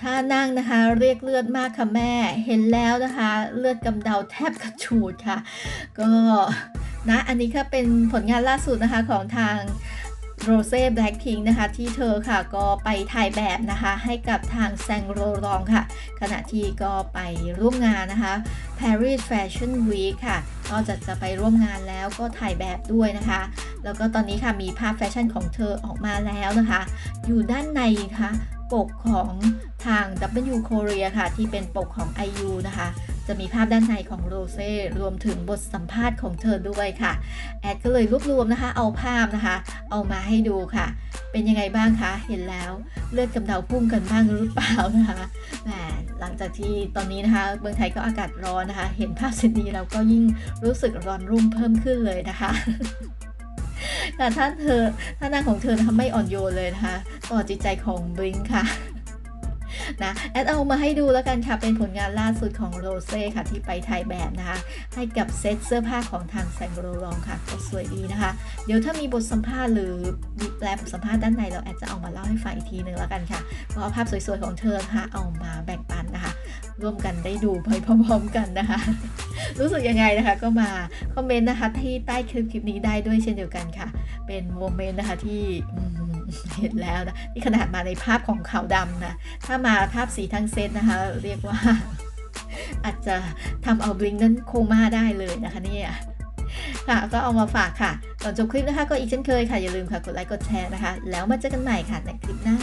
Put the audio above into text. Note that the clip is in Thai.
ท่านั่งนะคะเรียกเลือดมากค่ะแม่ เห็นแล้วนะคะ เลือดกำเดาแทบกระชูดค่ะ ก็นะอันนี้ก็เป็นผลงานล่าสุดนะคะของทางโรเซ่แบล็ k พิงนะคะ ที่เธอค่ะก็ไปถ่ายแบบนะคะ ให้กับทางแซงโรลองค่ะ ขณะที่ก็ไปร่วมงานนะคะ Paris Fashion Week ค่ะนอกจากจะไปร่วมงานแล้วก็ถ่ายแบบด้วยนะคะ แล้วก็ตอนนี้ค่ะมีภาพแฟชั่นของเธอออกมาแล้วนะคะ อยู่ด้านในค่ะ ปกของทาง W Korea ค่ะ ที่เป็นปกของ IU นะคะ จะมีภาพด้านในของโรเซ่รวมถึงบทสัมภาษณ์ของเธอด้วยค่ะ แอดก็เลยรวบรวมนะคะ เอาภาพนะคะ เอามาให้ดูค่ะ เป็นยังไงบ้างคะ เห็นแล้วเลือดกำเดาพุ่งกันบ้างหรือเปล่านะคะแหมหลังจากที่ตอนนี้นะคะเมืองไทยก็อากาศร้อนนะคะ เห็นภาพเช่นนี้เราก็ยิ่งรู้สึกร้อนรุ่มเพิ่มขึ้นเลยนะคะ แต่ท่านเธอท่านั่งของเธอนะคะไม่อ่อนโยนเลยนะคะต่อจิตใจของบลิงค่ะนะแอดเอามาให้ดูแล้วกันค่ะ เป็นผลงานล่าสุดของโรเซ่ค่ะ ที่ไปถ่ายแบบนะคะ ให้กับเซตเสื้อผ้าของทางแซงโรลองค่ะก็สวยดีนะคะ เดี๋ยวถ้ามีบทสัมภาษณ์หรือมีแปลบทสัมภาษณ์ด้านในเราแอดจะเอามาเล่าให้ฟังอีกทีนึงแล้วกันค่ะก็เอภาพสวยๆของเธอนะคะเอามาแบ่งปันนะคะ ร่วมกันได้ดูไปพร้อมๆกันนะคะ รู้สึกยังไงนะคะ ก็มาคอมเมนต์นะคะที่ใต้คลิปคลิปนี้ได้ด้วยเช่นเดียวกันค่ะ เป็นโมเมนต์นะคะที่เห็นแล้วนะนี่ขนาดมาในภาพของขาวดำนะ ถ้ามาภาพสีทั้งเซตนะคะ เรียกว่า อาจจะทำเอาบลิงนั้นโคม่าได้เลยนะคะเนี่ยค่ะก็เอามาฝากค่ะก่อนจบคลิปนะคะ ก็อีกเช่นเคยค่ะ อย่าลืมค่ะ กดไลค์กดแชร์นะคะ แล้วมาเจอกันใหม่ค่ะในคลิปหน้า